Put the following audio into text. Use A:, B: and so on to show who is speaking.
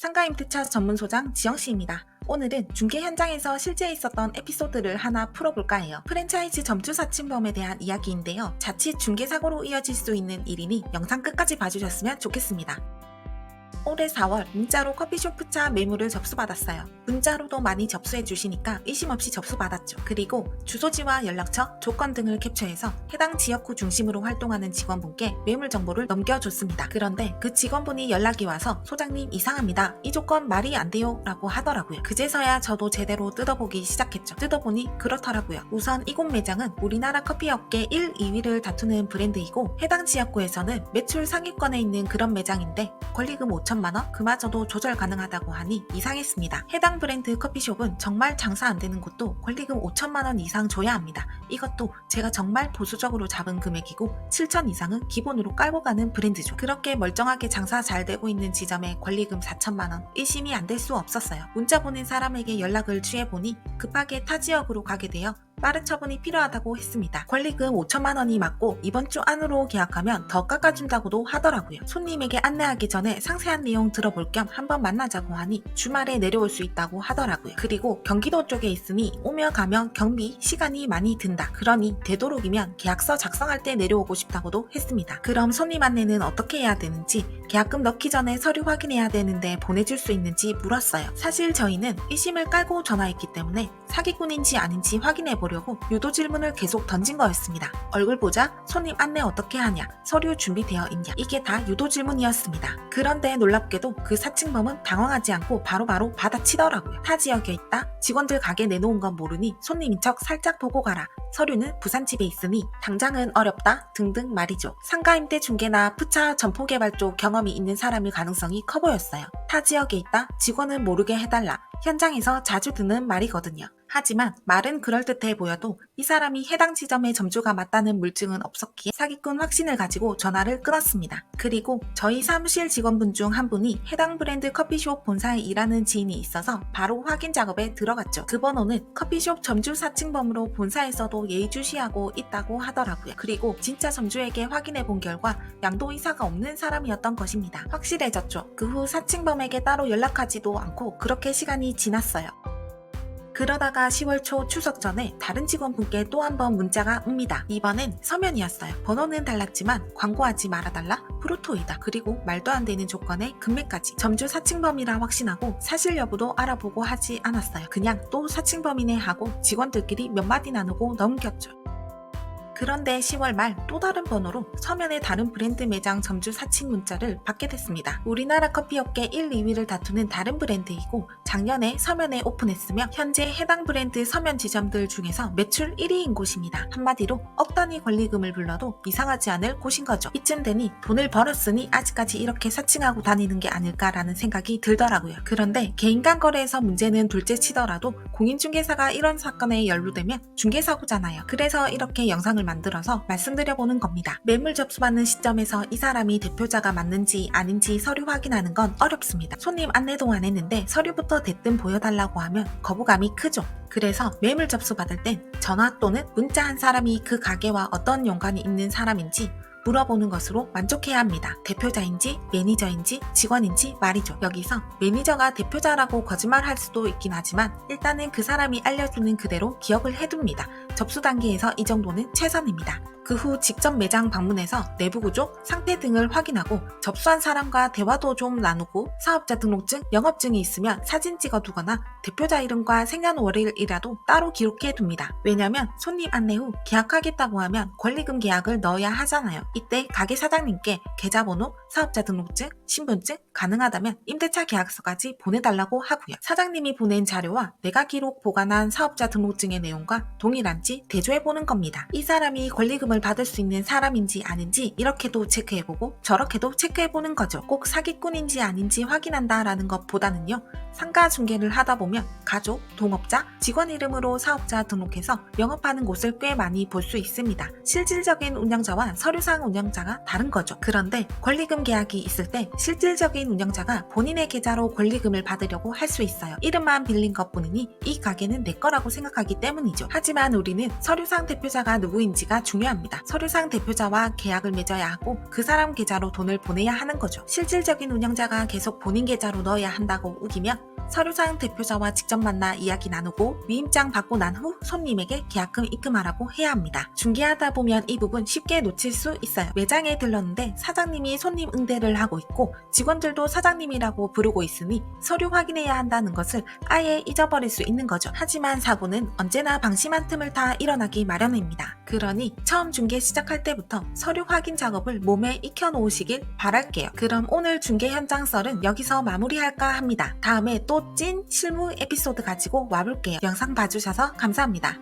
A: 상가임대차 전문소장 지영씨입니다. 오늘은 중개 현장에서 실제 있었던 에피소드를 하나 풀어볼까 해요. 프랜차이즈 점주 사칭범에 대한 이야기인데요. 자칫 중개 사고로 이어질 수 있는 일이니 영상 끝까지 봐주셨으면 좋겠습니다. 올해 4월 문자로 커피숍 푸차 매물을 접수받았어요. 문자로도 많이 접수해 주시니까 의심 없이 접수받았죠. 그리고 주소지와 연락처, 조건 등을 캡처해서 해당 지역구 중심으로 활동하는 직원분께 매물 정보를 넘겨줬습니다. 그런데 그 직원분이 연락이 와서 소장님 이상합니다. 이 조건 말이 안 돼요. 라고 하더라고요. 그제서야 저도 제대로 뜯어보기 시작했죠. 뜯어보니 그렇더라고요. 우선 이곳 매장은 우리나라 커피 업계 1, 2위를 다투는 브랜드이고 해당 지역구에서는 매출 상위권에 있는 그런 매장인데 권리금 5천만 원 그마저도 조절 가능하다고 하니 이상했습니다. 해당 브랜드 커피숍은 정말 장사 안 되는 곳도 권리금 5천만 원 이상 줘야 합니다. 이것도 제가 정말 보수적으로 잡은 금액이고 7천 이상은 기본으로 깔고 가는 브랜드죠. 그렇게 멀쩡하게 장사 잘 되고 있는 지점에 권리금 4천만 원 의심이 안 될 수 없었어요. 문자 보낸 사람에게 연락을 취해보니 급하게 타 지역으로 가게 되어 빠른 처분이 필요하다고 했습니다. 권리금 5천만 원이 맞고 이번 주 안으로 계약하면 더 깎아준다고도 하더라고요. 손님에게 안내하기 전에 상세한 내용 들어볼 겸 한번 만나자고 하니 주말에 내려올 수 있다고 하더라고요. 그리고 경기도 쪽에 있으니 오며 가면 경비, 시간이 많이 든다. 그러니 되도록이면 계약서 작성할 때 내려오고 싶다고도 했습니다. 그럼 손님 안내는 어떻게 해야 되는지 계약금 넣기 전에 서류 확인해야 되는데 보내줄 수 있는지 물었어요. 사실 저희는 의심을 깔고 전화했기 때문에 사기꾼인지 아닌지 확인해 보려 고 유도 질문을 계속 던진 거였습니다. 얼굴 보자, 손님 안내 어떻게 하냐, 서류 준비되어 있냐, 이게 다 유도 질문이었습니다. 그런데 놀랍게도 그 사칭범은 당황하지 않고 바로바로 받아치더라고요. 타 지역에 있다, 직원들 가게 내놓은 건 모르니 손님인 척 살짝 보고 가라. 서류는 부산집에 있으니 당장은 어렵다 등등 말이죠. 상가임대 중개나 푸차 점포 개발 쪽 경험이 있는 사람일 가능성이 커 보였어요. 타 지역에 있다 직원은 모르게 해달라. 현장에서 자주 듣는 말이거든요. 하지만 말은 그럴듯해 보여도 이 사람이 해당 지점의 점주가 맞다는 물증은 없었기에 사기꾼 확신을 가지고 전화를 끊었습니다. 그리고 저희 사무실 직원분 중 한 분이 해당 브랜드 커피숍 본사에 일하는 지인이 있어서 바로 확인 작업에 들어갔죠. 그 번호는 커피숍 점주 사칭범으로 본사에서도 예의주시하고 있다고 하더라고요. 그리고 진짜 점주에게 확인해 본 결과 양도 이사가 없는 사람이었던 것입니다. 확실해졌죠. 그 후 사칭범에게 따로 연락하지도 않고 그렇게 시간이 지났어요. 그러다가 10월 초 추석 전에 다른 직원분께 또 한 번 문자가 옵니다. 이번엔 서면이었어요. 번호는 달랐지만 광고하지 말아달라? 프로토이다. 그리고 말도 안 되는 조건에 금액까지. 점주 사칭범이라 확신하고 사실 여부도 알아보고 하지 않았어요. 그냥 또 사칭범이네 하고 직원들끼리 몇 마디 나누고 넘겼죠. 그런데 10월 말 또 다른 번호로 서면의 다른 브랜드 매장 점주 사칭 문자를 받게 됐습니다. 우리나라 커피업계 1, 2위를 다투는 다른 브랜드이고 작년에 서면에 오픈했으며 현재 해당 브랜드 서면 지점들 중에서 매출 1위인 곳입니다. 한마디로 억 단위 권리금을 불러도 이상하지 않을 곳인 거죠. 이쯤 되니 돈을 벌었으니 아직까지 이렇게 사칭하고 다니는 게 아닐까라는 생각이 들더라고요. 그런데 개인 간 거래에서 문제는 둘째 치더라도 공인중개사가 이런 사건에 연루되면 중개사고잖아요. 그래서 이렇게 영상을 만들어서 말씀드려보는 겁니다. 매물 접수받는 시점에서 이 사람이 대표자가 맞는지 아닌지 서류 확인하는 건 어렵습니다. 손님 안내도 안 했는데 서류부터 대뜸 보여달라고 하면 거부감이 크죠. 그래서 매물 접수받을 땐 전화 또는 문자 한 사람이 그 가게와 어떤 연관이 있는 사람인지 물어보는 것으로 만족해야 합니다. 대표자인지 매니저인지 직원인지 말이죠. 여기서 매니저가 대표자라고 거짓말할 수도 있긴 하지만 일단은 그 사람이 알려주는 그대로 기억을 해둡니다. 접수 단계에서 이 정도는 최선입니다. 그 후 직접 매장 방문해서 내부 구조, 상태 등을 확인하고 접수한 사람과 대화도 좀 나누고 사업자 등록증, 영업증이 있으면 사진 찍어 두거나 대표자 이름과 생년월일이라도 따로 기록해 둡니다. 왜냐면 손님 안내 후 계약하겠다고 하면 권리금 계약을 넣어야 하잖아요. 이때 가게 사장님께 계좌번호, 사업자 등록증, 신분증, 가능하다면 임대차 계약서까지 보내달라고 하고요. 사장님이 보낸 자료와 내가 기록 보관한 사업자 등록증의 내용과 동일한 지 대조해보는 겁니다. 이 사람이 권리금을 받을 수 있는 사람인지 아닌지 이렇게도 체크해보고 저렇게도 체크해보는 거죠. 꼭 사기꾼인지 아닌지 확인한다라는 것보다는요. 상가 중개를 하다 보면 가족, 동업자, 직원 이름으로 사업자 등록해서 영업하는 곳을 꽤 많이 볼 수 있습니다. 실질적인 운영자와 서류상 운영자가 다른 거죠. 그런데 권리금 계약이 있을 때 실질적인 운영자가 본인의 계좌로 권리금을 받으려고 할 수 있어요. 이름만 빌린 것 뿐이니 이 가게는 내 거라고 생각하기 때문이죠. 하지만 우리 우리는 서류상 대표자가 누구인지가 중요합니다. 서류상 대표자와 계약을 맺어야 하고 그 사람 계좌로 돈을 보내야 하는 거죠. 실질적인 운영자가 계속 본인 계좌로 넣어야 한다고 우기면 서류상 대표자와 직접 만나 이야기 나누고 위임장 받고 난 후 손님에게 계약금 입금하라고 해야 합니다. 중개하다 보면 이 부분 쉽게 놓칠 수 있어요. 매장에 들렀는데 사장님이 손님 응대를 하고 있고 직원들도 사장님이라고 부르고 있으니 서류 확인해야 한다는 것을 아예 잊어버릴 수 있는 거죠. 하지만 사고는 언제나 방심한 틈을 타 일어나기 마련입니다. 그러니 처음 중개 시작할 때부터 서류 확인 작업을 몸에 익혀 놓으시길 바랄게요. 그럼 오늘 중개 현장 썰은 여기서 마무리할까 합니다. 다음에 또찐 실무 에피소드 가지고 와볼게요. 영상 봐주셔서 감사합니다.